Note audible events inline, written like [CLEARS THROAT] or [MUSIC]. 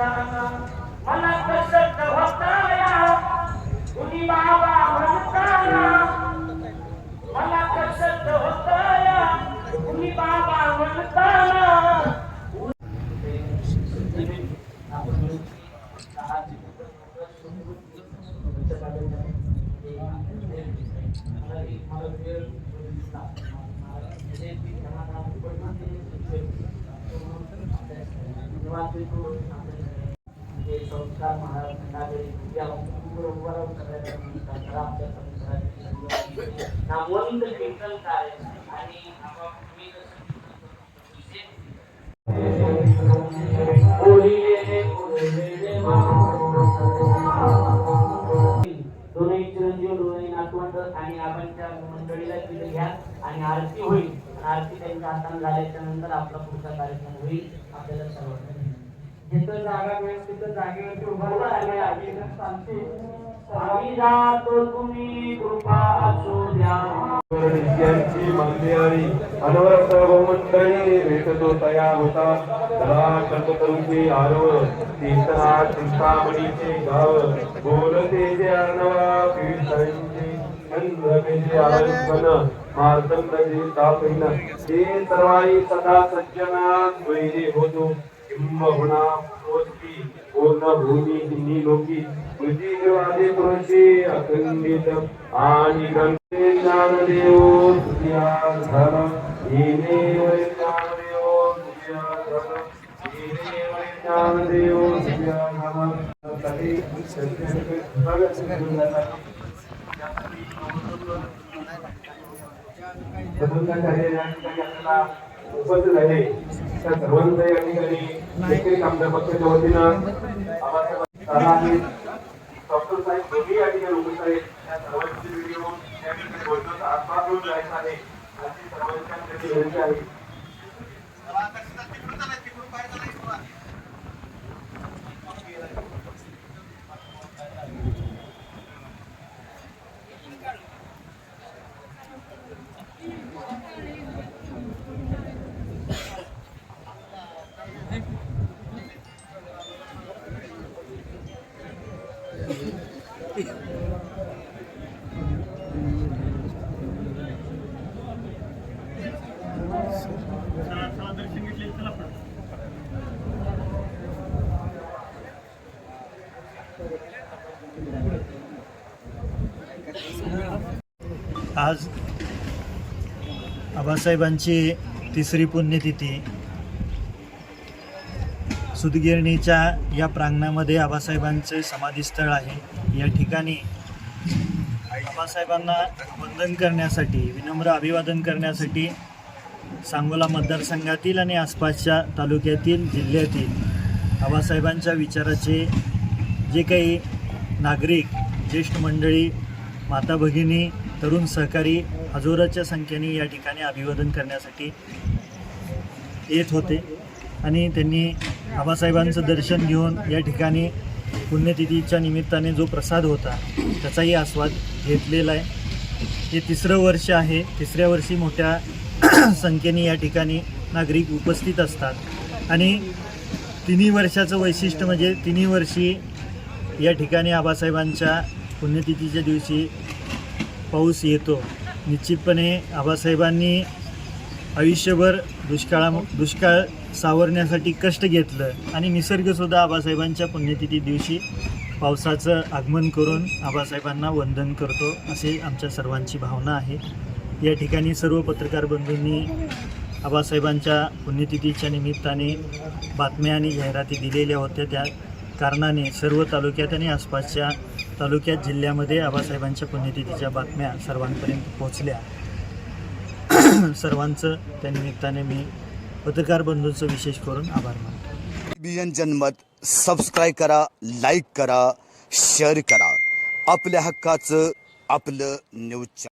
मला प्रसन्न होता कुणी बाबा म्हणताना मला प्रसन्न होता कुणी बाबा म्हणताना Thank you. नामवंत कीर्तनकार आणि आपण मी चिरंजीव नातवंड आणि आपण त्या मंडळीला तिथे घ्या आणि आरती होईल. आरती त्यांच्या हाताने झाल्याच्यानंतर आपला पुढचा कार्यक्रम होईल. आपल्याला सर्वांना जिथं जागा मिळेल तिथं जागेवरती सांगते जातो तुम्ही कृपा असू द्या. नित्यांची अनवरत भेटतो तया होता. तला आरव तीर्थरा चिंतामणीचे गाव. बोलते जे अर्णवा चंद्रमेचे आरंभन मार्तंडचे ते सर्वाई सदा सज्जना द्वैरे होतो. किंबहुना पोचती पूर्ण हिंदी लोकी पृथ्वीवादी पुरुषी अखंडित आणि गंगे ज्ञानदेव हिने ज्ञानदेव तुझ्या धर ज्ञानदेव तुझ्या उपस्थित आहे. त्या सर्वांचं या ठिकाणी शेतकरी कामगार पक्षाच्या वतीनं आभार डॉक्टर साहेब दोन्ही या ठिकाणी उपस्थित आहेत. त्या सर्वांचे व्हिडिओ या ठिकाणी बोलण्याचा आस्वाद घेऊन जायचा आहे अशी सर्वांच्या विनंती आहे आज आबासाहेबांची तिसरी पुण्यतिथी. सुदगिरणीच्या या प्रांगणामध्ये आबासाहेबांचे समाधीस्थळ आहे. या ठिकाणी बाबासाहेबांना वंदन करण्यासाठी विनम्र अभिवादन करण्यासाठी सांगोला मतदारसंघातील आणि आसपासच्या तालुक्यातील जिल्ह्यातील आबासाहेबांच्या विचाराचे जे काही नागरिक ज्येष्ठ मंडळी माता भगिनी तरुण सहकारी हजोराच्या संख्येने या ठिकाणी अभिवादन करण्यासाठी येत होते. आणि त्यांनी आबासाहेबांचं दर्शन घेऊन या ठिकाणी पुण्यतिथीच्या निमित्ताने जो प्रसाद होता त्याचाही आस्वाद घेतलेला आहे. हे तिसरं वर्ष आहे. तिसऱ्या वर्षी मोठ्या [CLEARS THROAT] संख्येने या ठिकाणी नागरिक उपस्थित असतात. आणि तिन्ही वर्षाचं वैशिष्ट्य म्हणजे तिन्ही वर्षी या ठिकाणी आबासाहेबांच्या पुण्यतिथीच्या दिवशी पाऊस येतो. निश्चितपणे आबासाहेबांनी आयुष्यभर दुष्काळा दुष्काळ सावरण्यासाठी कष्ट घेतलं आणि निसर्गसुद्धा आबासाहेबांच्या पुण्यतिथी दिवशी पावसाचं आगमन करून आबासाहेबांना वंदन करतो असे आमच्या सर्वांची भावना आहे. या ठिकाणी सर्व पत्रकार बंधूंनी आबासाहेबांच्या पुण्यतिथीच्या निमित्ताने बातम्या आणि जाहिराती दिलेल्या होत्या. त्या कारणाने सर्व तालुक्यात आणि आसपासच्या तालुक्यात जिल्ह्यामध्ये आबासाहेबांच्या पुण्यतिथीच्या बातम्या सर्वांपर्यंत पोहोचल्या. सर्वांचं त्या निमित्ताने मी पत्रकार बंधूंचं विशेष करून आभार मानतो. बियन जनमत सबस्क्राईब करा लाईक करा शेअर करा. आपल्या हक्काचं आपलं न्यूज